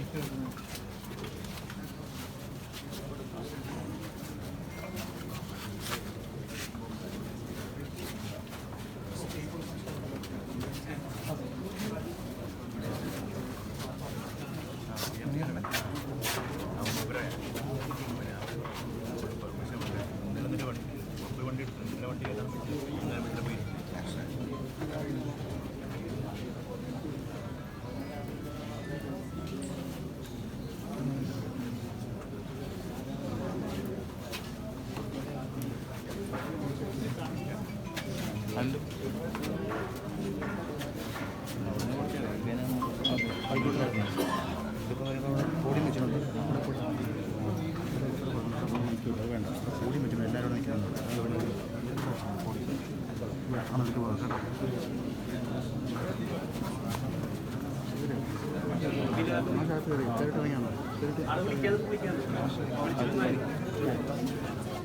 いてるい。ഇതിപ്പോൾ വരുമ്പോൾ കൂടി വെച്ചിട്ടുണ്ട് വേണ്ട കൂടി വെച്ചിട്ടുണ്ട് എല്ലാവരും നിൽക്കുന്നുണ്ട് അണലിക്ക് പോകാം കേട്ടോ ഇറങ്ങിയാണ്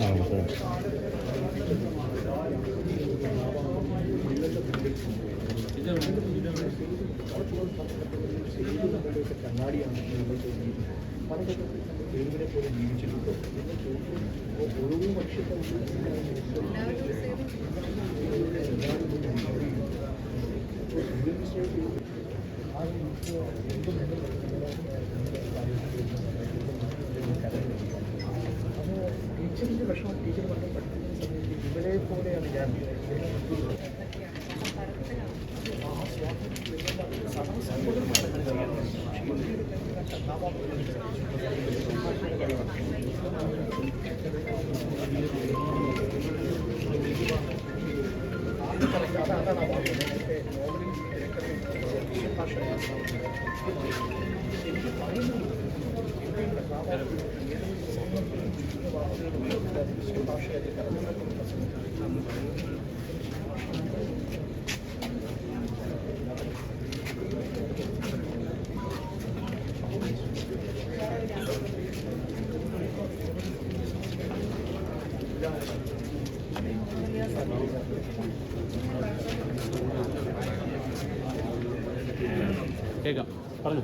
아 맞아요 ടീച്ചറിന്റെ വിഷമം ടീച്ചർ പറഞ്ഞു പഠിക്കുന്ന സമയത്ത് ഇവരെ പോലെയാണ് ഞാൻ അതാണ് ആ വാക്ക് നേരത്തെ നോവലിൽ തിരക്കഥയിൽ ഭാഷ എനിക്ക് പറയുന്നത് കേൾക്കാം പറഞ്ഞു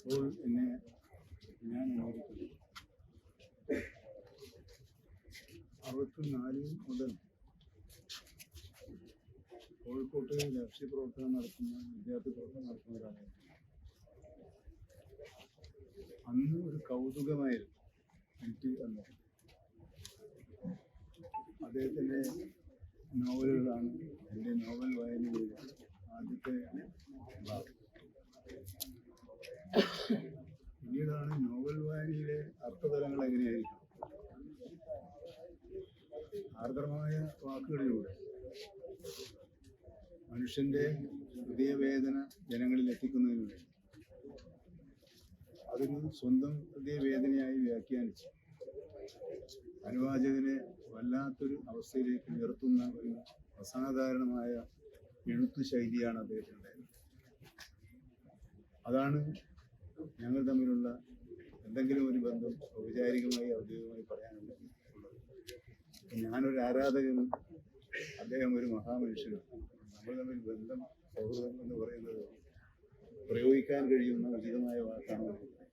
ഇപ്പോൾ എന്നെ ഞാൻ അനുവദിക്കുന്നു അറുപത്തിനാലിൽ മുതൽ കോഴിക്കോട്ട് രാഷ്ട്രീയ പ്രവർത്തനം നടത്തുന്ന വിദ്യാർത്ഥി പ്രവർത്തനം നടത്തുന്ന ഒരാളായിരുന്നു അന്ന് ഒരു കൗതുകമായിരുന്നു എനിക്ക് അന്ന്. അദ്ദേഹത്തിന്റെ നോവലുകളാണ്. എന്റെ നോവൽ വായനയിലെ ആദ്യത്തെ ഭാഗം. പിന്നീടാണ് നോവൽ വായനയിലെ അർത്ഥതലങ്ങൾ എങ്ങനെയായിരിക്കും? ആർദ്രമായ വാക്കുകളിലൂടെ മനുഷ്യന്റെ ഹൃദയവേദന ജനങ്ങളിൽ എത്തിക്കുന്നതിന് വേണ്ടി അതൊരു സ്വന്തം ഹൃദയവേദനയായി വ്യാഖ്യാനിച്ചു അനുവാചകനെ വല്ലാത്തൊരു അവസ്ഥയിലേക്ക് ഉയർത്തുന്ന ഒരു അസാധാരണമായ എഴുത്തു ശൈലിയാണ് അദ്ദേഹത്തിന്റെ അതാണ് ഞങ്ങൾ തമ്മിലുള്ള എന്തെങ്കിലും ഒരു ബന്ധം ഔപചാരികമായി ഔദ്യോഗികമായി ഉള്ളത് ഞാനൊരു ആരാധകനും അദ്ദേഹം ഒരു മഹാമനുഷ്യനും നമ്മൾ തമ്മിൽ ബന്ധം സൗഹൃദം എന്ന് പറയുന്നത് പ്രയോഗിക്കാൻ കഴിയുന്ന ഉചിതമായ വാക്കാണ്.